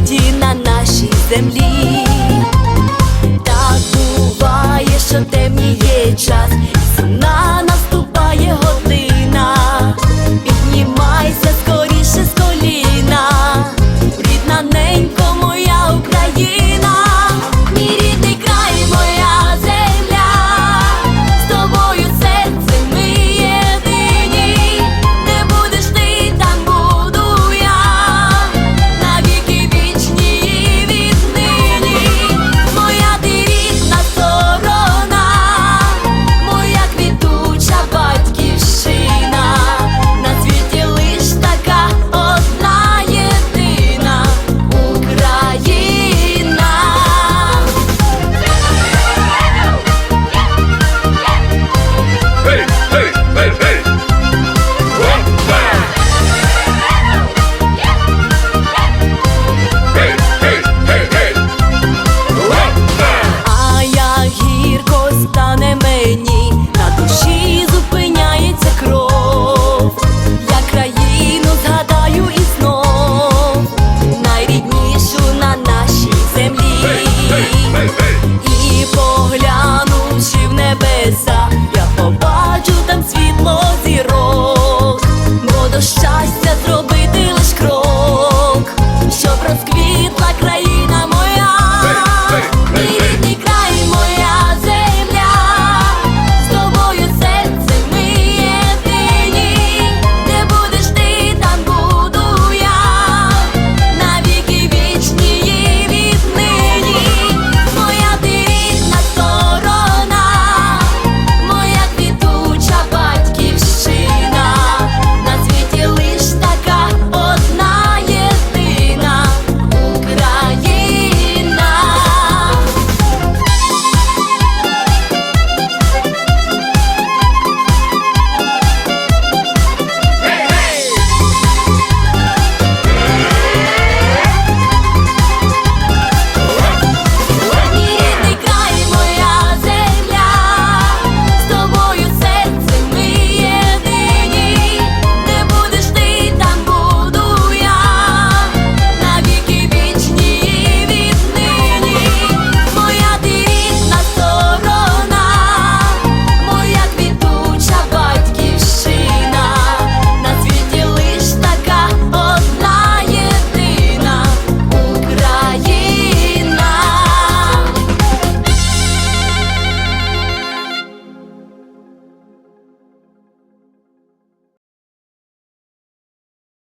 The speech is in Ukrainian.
ведмеді на нашій землі. Так буває, що темніє час, щастя зроби.